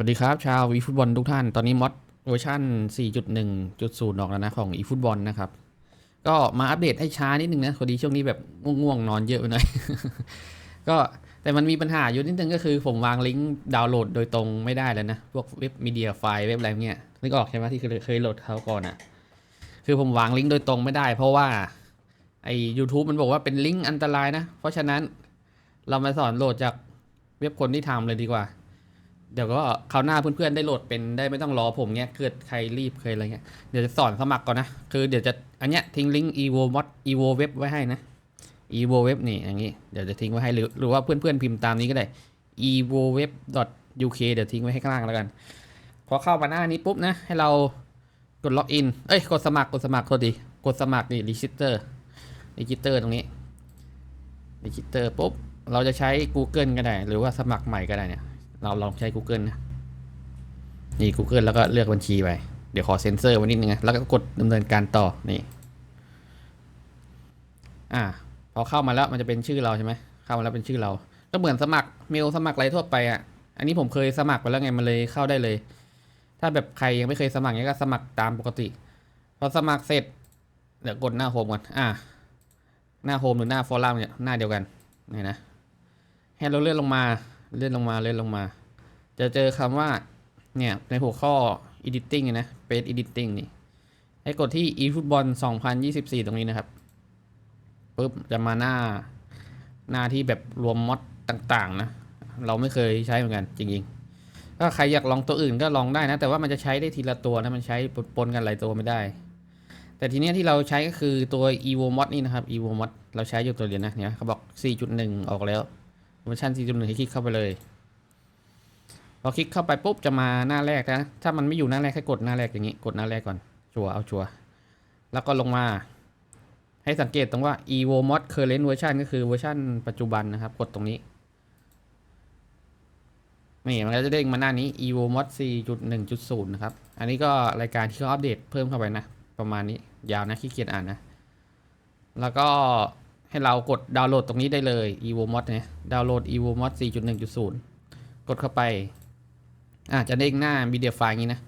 วัสดีครับ ชาวอีฟุตบอลทุกท่าน ตอนนี้มอดเวอร์ชัน4.1.0 ออกแล้วนะของอีฟุตบอลนะครับ ก็มาอัปเดตให้ช้านิดนึงนะพอดีช่วงนี้แบบง่วงๆ นอนเยอะไปหน่อย ก็แต่มันมีปัญหาอยู่นิดนึงก็คือผมวางลิงก์ดาวน์โหลดโดยตรงไม่ได้แล้วนะ พวกเว็บมีเดียไฟล์เว็บอะไรเงี้ยนึกออกใช่ไหมที่เคยเคยโหลดเขาก่อนอะ คือผมวางลิงก์โดยตรงไม่ได้ เพราะว่าไอ้ YouTube มันบอกว่าเป็นลิงก์อันตรายนะ เพราะฉะนั้นเรามาสอนโหลดจากเว็บคนที่ทำเลยดีกว่า เดี๋ยวก็คราวหน้าเพื่อนๆได้โหลดเป็นได้ไม่ต้องรอผมเงี้ยเกิดใครรีบเคยอะไรเงี้ยเดี๋ยวจะสอนสมัครก่อนนะ คือเดี๋ยวจะอันเนี้ยทิ้งลิงก์ evo mod evo web ไว้ให้นะ evo web นี่อย่างงี้เดี๋ยวจะทิ้งไว้ให้หรือหรือว่าเพื่อนๆพิมพ์ตามนี้ก็ได้ evo web uk เดี๋ยวทิ้งไว้ให้ข้างล่างแล้วกันพอเข้ามาหน้านี้ปุ๊บนะ ให้เรากดล็อกอินเอ้ยกดสมัครกดสมัครโทษดีกดสมัครนี่ register register ตรงนี้ register ปุ๊บเราจะใช้ Google ก็ได้ หรือว่าสมัครใหม่ก็ได้เนี่ย เราลองใช้ Google นะ นี่ Google แล้วก็เลือกบัญชีไป เดี๋ยวขอเซ็นเซอร์ไว้นิดนึงนะแล้วก็กดดำเนินการต่อ นี่ อ่า พอเข้ามาแล้วมันจะเป็นชื่อเราใช่ไหม เข้ามาแล้วเป็นชื่อเรา ก็เหมือนสมัครเมลสมัครอะไรทั่วไปอะ อันนี้ผมเคยสมัครไปแล้วไง มันเลยเข้าได้เลย ถ้าแบบใครยังไม่เคยสมัครเนี้ยก็สมัครตามปกติ พอสมัครเสร็จ เดี๋ยวกดหน้าโฮมก่อน อ่า หน้าโฮมหรือหน้าฟอรัมเนี่ย หน้าเดียวกัน นี่นะ ให้เราเลื่อนลงมา เลื่อนลงมาเลื่อนลงมา จะเจอคำว่า เนี่ย ในหัวข้อ editing นะ page editing นี่ ให้กดที่ eFootball 2024 ตรงนี้นะครับปุ๊บจะมาหน้าหน้าที่แบบรวมมอดต่างๆ นะ เราไม่เคยใช้เหมือนกันจริงๆ ถ้าใครอยากลองตัวอื่นก็ลองได้นะ แต่ว่ามันจะใช้ได้ทีละตัวนะ มันใช้ปนกันหลายตัวไม่ได้ แต่ทีนี้ที่เราใช้ก็คือตัว evo mod นี่นะครับ evo mod เราใช้อยู่ตัวเดียวนะเนี่ยเขาบอก 4.1 ออกแล้ว เวอร์ชัน4.1ให้คลิกเข้าไปเลย พอคลิกเข้าไปปุ๊บจะมาหน้าแรกนะ ถ้ามันไม่อยู่หน้าแรกให้กดหน้าแรกอย่างนี้ กดหน้าแรกก่อน ชัวเอาชัวแล้วก็ลงมา ให้สังเกตตรงว่า evo mod current version ก็คือเวอร์ชันปัจจุบันนะครับ กดตรงนี้ นี่มันก็จะเด้งมาหน้านี้ evo mod 4.1.0 นะครับ อันนี้ก็รายการที่เขาอัปเดตเพิ่มเข้าไปนะ ประมาณนี้ ยาวนะขี้เกียจอ่านนะ แล้วก็ ให้เรากดดาวน์โหลดตรงนี้ได้เลย evo mod เนี่ยดาวน์โหลด evo mod 4.1.0 กดเข้าไปอะจะเด้งหน้า media file อย่างนี้นะ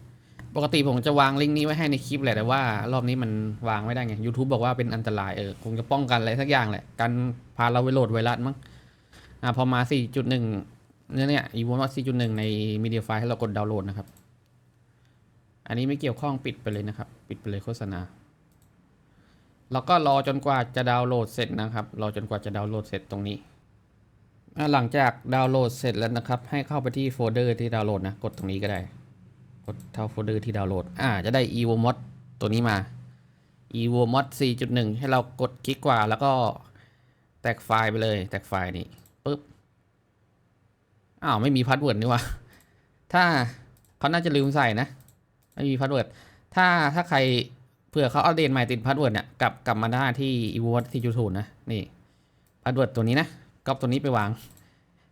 ปกติผมจะวางลิงก์นี้ไว้ให้ในคลิปแหละ แต่ว่ารอบนี้มันวางไม่ได้ไง YouTube บอกว่าเป็นอันตรายเออคงจะป้องกันอะไรสักอย่างแหละ การพาเราไปโหลดไวรัสมั้งอะพอมา 4.1 เนี่ยเนี่ย evo mod 4.1 ใน media file ให้เรากดดาวน์โหลดนะครับ อันนี้ไม่เกี่ยวข้องปิดไปเลยนะครับ ปิดไปเลยโฆษณา แล้วก็รอจนกว่าจะดาวน์โหลดเสร็จนะครับ รอจนกว่าจะดาวน์โหลดเสร็จตรงนี้ หลังจากดาวน์โหลดเสร็จแล้วนะครับ ให้เข้าไปที่โฟลเดอร์ที่ดาวน์โหลดนะ กดตรงนี้ก็ได้ กดเท่าโฟลเดอร์ที่ดาวน์โหลด อ่า จะได้ evo mod ตัวนี้มา evo mod 4.1 ให้เรากดคลิกกว่าแล้วก็แตกไฟล์ไปเลย แตกไฟล์นี่ปึ๊บ อ้าว ไม่มีพาสเวิร์ดนี่วะ ถ้าเขาน่าจะลืมใส่นะ ไม่มีพาสเวิร์ด ถ้าถ้าใคร เผื่อเขาเอาเดนใหม่ติดพาสเวิร์ดเนี่ยกลับกลับมาได้ที่ e v o ที่ยูทูนะ นี่พาสเวิร์ดตัวนี้นะก๊อปตัวนี้ไปวาง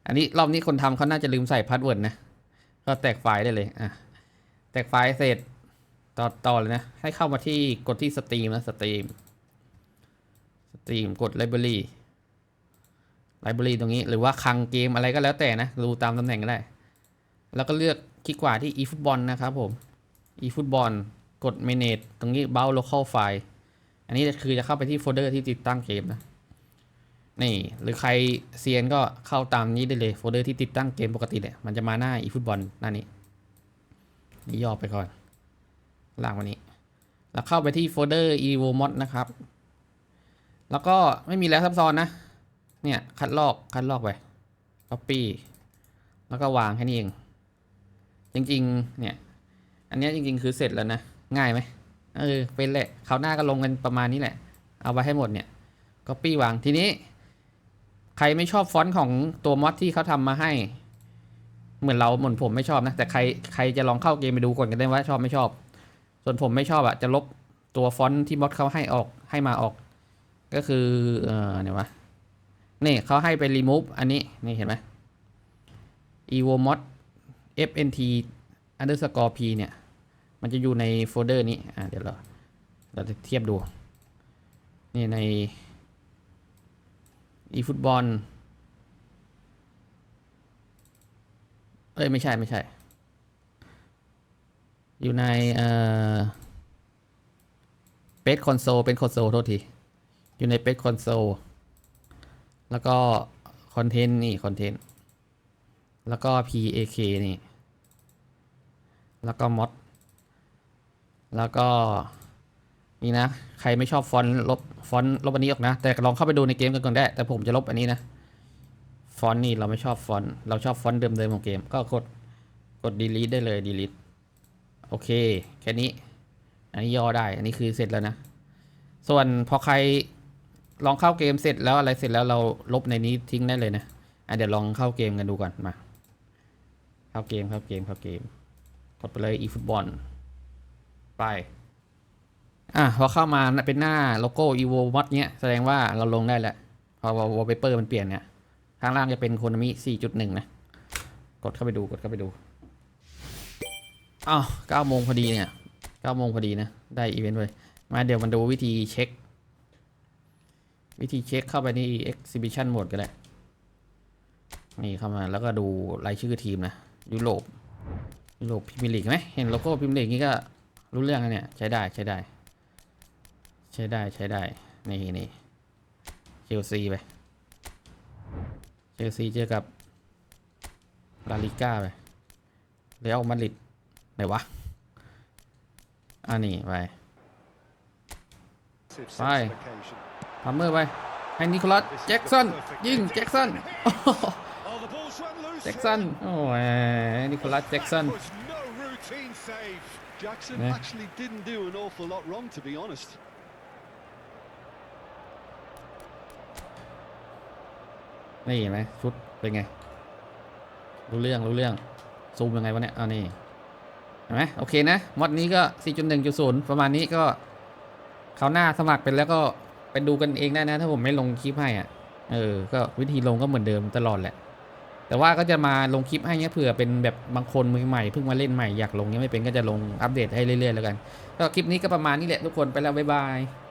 อันนี้รอบนี้คนทำเขาน่าจะลืมใส่พาสเวิร์ดนะ ก็แตกไฟล์ได้เลยอะแตกไฟล์เสร็จต่อต่อเลยนะ ให้เข้ามาที่กดที่สตรีมนะสตรีมสตรีมกด library library ตรงนี้ หรือว่าคลังเกมอะไรก็แล้วแต่นะดูตามตำแหน่งก็ได้ แล้วก็เลือกคลิกขวาที่ eFootball นะครับผม eFootball กด manage ตรงนี้ browse local file อันนี้คือจะเข้าไปที่โฟลเดอร์ที่ติดตั้งเกมนะ นี่ หรือใครเซียนก็เข้าตามนี้ได้เลยโฟลเดอร์ที่ติดตั้งเกมปกติแหละมันจะมาหน้า e f o o t b a l หน้านี้ นี่ย่อไปก่อนล่างวันนี้ แล้วเข้าไปที่โฟลเดอร์ evo mod นะครับ แล้วก็ไม่มีแล้วซับซ้อนนะ เนี่ย คัดลอก คัดลอกไป copy แล้วก็วางแค่นี้เอง จริง ๆ เนี่ย อันนี้จริง ๆ คือเสร็จแล้วนะ ง่ายไหมเออเป็นแหละคราวหน้าก็ลงกันประมาณนี้แหละ เอาไว้ให้หมดเนี่ย copy วางทีนี้ ใครไม่ชอบฟอนต์ของตัวมอดที่เขาทำมาให้ เหมือนเราเหมือนผมไม่ชอบนะ แต่ใครใครจะลองเข้าเกมไปดูก่อนกันได้ว่าชอบไม่ชอบ ส่วนผมไม่ชอบอะจะลบตัวฟอนต์ที่มอดเขาให้ออกให้มาออก ก็คือเออเนี่ยวะนี่เขาให้ไป remove อันนี้นี่เห็นไหม evo mod fnt underscore p เนี่ย มันจะอยู่ในโฟลเดอร์นี้อ่าเดี๋ยวเราเราจะเทียบดู นี่ใน eFootball เอ้ยไม่ใช่ไม่ใช่ อยู่ในเอ่อเป็ดคอนโซลเป็นคอนโซลโทษที อยู่ในเป็ดคอนโซลแล้วก็คอนเทนต์นี่คอนเทนต์แล้วก็ PAK นี่ แล้วก็มอด แล้วก็นี่นะ ใครไม่ชอบฟอนต์ลบฟอนต์ลบอันนี้ออกนะ แต่ลองเข้าไปดูในเกมกันก่อนได้ แต่ผมจะลบอันนี้นะ ฟอนต์นี่เราไม่ชอบฟอนต์เราชอบฟอนต์เดิมๆของเกม ก็กดกด delete ได้เลย delete โอเค แค่นี้ อันนี้ย่อได้ อันนี้คือเสร็จแล้วนะ ส่วนพอใครลองเข้าเกมเสร็จแล้วอะไรเสร็จแล้วเราลบในนี้ทิ้งได้เลยนะอะเดี๋ยวลองเข้าเกมกันดูก่อนมา เข้าเกมเข้าเกมเข้าเกม กดไปเลย eFootball ไป อะพอเข้ามาเป็นหน้าโลโก้ evo mod เนี้ยแสดงว่าเราลงได้แล้ว พอ wallpaper มันเปลี่ยนเนี่ยข้างล่างจะเป็นโคนามิ 4.1 นะ กดเข้าไปดูกดเข้าไปดูอ้าว9โมงพอดีเนี่ย9โมงพอดีนะ ได้อีเวนต์เลยมาเดี๋ยวมันดูวิธีเช็ค วิธีเช็คเข้าไปที่ exhibition mode กันแหละนี่เข้ามาแล้วก็ดูรายชื่อทีมนะ ยุโรปยุโรปพิมพ์ลีกไหมเห็นโลโก้พิมพ์ลีกนี่ก็ รู้เรื่องแล้วเนี่ยใช้ได้ใช้ได้ ใช้ได้ใช้ได้นี่นี่เชลซีไปเชลซีเจอกับลาลิก้าไปเรอัลมาดริดไหนวะอันนี้ไป Bye. พัมเมอไปให้นิโคลัสแจ็กสันยิงแจ็กสันแจ็กสันโอ้ยนิโคลัสแจ็กสัน was no routine save. Jackson Yeah. actually didn't do an awful lot wrong, to be honest. นี่เห็นไหมชุดเป็นไงรู้เรื่องรู้เรื่อง ซูมยังไงวะเนี่ย เอานี่เห็นไหมโอเคนะ มอดนี้ก็ 4.1.0 ประมาณนี้ก็เขาวหน้าสมัครเป็นแล้วก็ไปดูกันเองได้นะ ถ้าผมไม่ลงคลิปให้อะ เออ ก็วิธีลงก็เหมือนเดิมตลอดแหละ แต่ว่าก็จะมาลงคลิปให้เนี้ยเผื่อเป็นแบบบางคนมือใหม่เพิ่งมาเล่นใหม่อยากลงยังไม่เป็นก็จะลงอัปเดตให้เรื่อยๆแล้วกันก็คลิปนี้ก็ประมาณนี้แหละทุกคนไปแล้วบ๊ายบาย